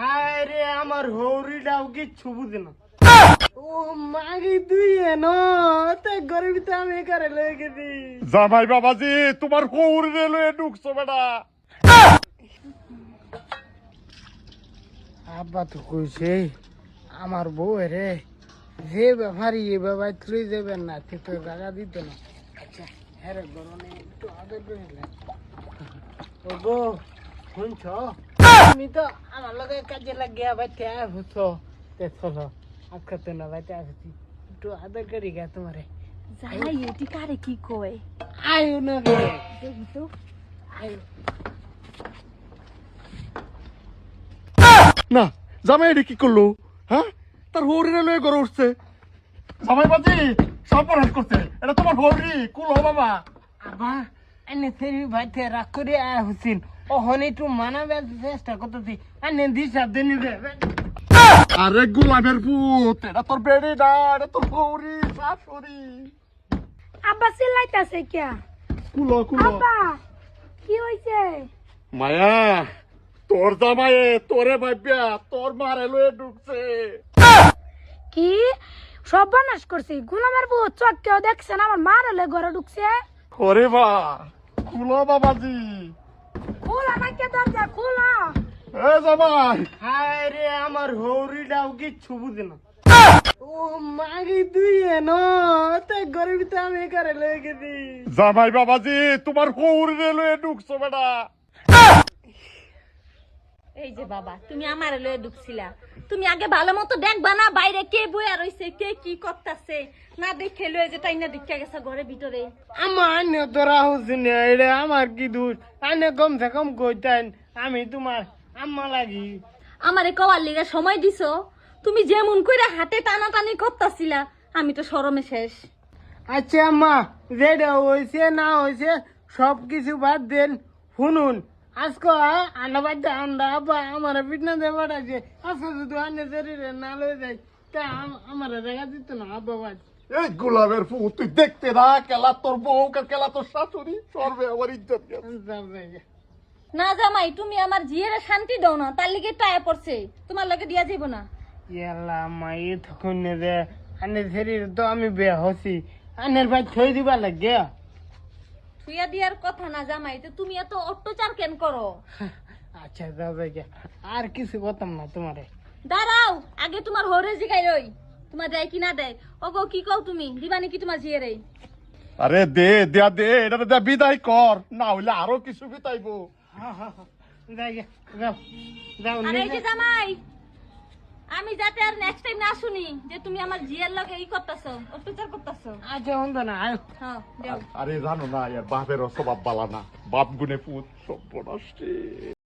হায় রে আমার হৌরিটাও কিচ্ছু বুঝে না। ও মাগি তুই তাই ঘরের ভিতরে আমি একারে লয়ে গেছি। জামাই বাবাজি তোমার হৌর রে লয়ে ঢুকছো বেটা। আব্বা তো কইছে আমার বউ রে যে ব্যাপারই এ ব্যাপার তুই যাবেন না তো জায়গা দিত না। আচ্ছা হ্যাঁ গরমে একটু আদর করে ও গো শুনছ? তুমি তো আমার লগে কাজে লাগিয়া বাইতে বুঝছ তে চলো আজকে তো না বাইতে আসছি। একটু আদর করি গা তোমারে। যাই এটি কারে কি কয়? আয়ু না গে দেখি তো। আয়ু। না জামাই এটি কি করল? হ্যাঁ? তার হৌরি লয়ে গড়ে উঠছে। জামাই বাজি সর্বনাশ করছে। এটা তোমার হৌরি কুল বাবা আবা এনে ফেরি বাইতে রাগ করে আয় হুসিন একটু চেষ্টা করতেছি। আরে গোলামের পুত এটা তোর বেড়ি না এটা তোর হৌরি শাশুড়ি। আব্বা চিল্লাইতাছে কে কুলো কুলো। আব্বা কি হইছে? মায়া তোর জামাইয়ে তোরে ভাবিয়া তোর মারে লয়ে ঢুকছে। কি? সর্বনাশ করছি। গুলামের বউ চক্কেও দেখছেন আমার মার হলে ঘরে ঢুকছে। ওরে বা কুলো বাবাজি। এ জামাই। হায় রে আমার হৌরিটাও কিচ্ছু বুঝে না। ও মাগি তুই ন তে গরিব তো আমি একারে লয়ে গেছি। জামাই বাবাজি তোমার হৌরি রে লয়ে ঢুকছো বেটা। এই যে বাবা তুমি আমার লয়ে ঢুকছিলা তুমি আগে ভালো মতো দেখবা না বাইরে কে বইয়া রইছে কে কি করতেছে। না দেখে লয়ে যে তাই না দেখে গেছে ঘরের ভিতরে। আমার আন্য তোরা হুসিন এটা আমার কি দোষ? আন্য কমসে কম কইতেন আমি তোমার আম্মা লাগি। আমারে কওয়ার লিগে সময় দিছো? তুমি যেমন করে হাতে টানাটানি করতেছিলা আমি তো শরমে শেষ। আচ্ছা আম্মা যেটা হয়েছে না হয়েছে সব কিছু বাদ দেন শুনুন। আজকে আন্ডা বাদ আন্ডা আব্বা আমার পিটনা দিয়ে পাঠাইছে। আজকে যদি আন্য শরীরে না লয়ে যায় তা আম- আমার দেখা দিত না আব্বা এই গোলামের পুত তুই দেখতে না কেলা তোর বউ কেলা তোর শাশুড়ি সর্বে আমার ইজ্জত গেছে। না জামাই তুমি আমার জিয়ের শান্তি দাও না তার লিগে টায়া পড়ছে। তোমার লাগে দিয়া যাইব না। ইয়াল্লা আম্মা এ তখন যে আন্নের শরীরে তো আমি বেয়া হছি আন্নের ভাই থই দিবা লাগে। থুইয়া দিয়ার কথা না জামাই তো তুমি এত অত্যাচার কেন করো? আচ্ছা যাবে আর কিছু বলতাম না তোমারে। দাঁড়াও আগে তোমার হরে জিগাই রই। তোমার দেয় কি না দেয়? ও গো কি কও তুমি? দিবা নাকি তোমার জিয়েরে আরে দে দেয়া দে এটা দেয়া বিদায় কর। না হইলে আরও কিছু বিতাইবো যাই গে, যাও। যাও আর জামাই আমি যাতে আর নেক্সট টাইম না শুনি যে তুমি আমার জিয়ার লগে ই করতেছো অত্যাচার করতেছো। আজ অন্ধ না আয়। হ্যাঁ যাও। আরে জানো না ইয়ার বাপের স্বভাব বালা না। বাপ গুনে পুত সব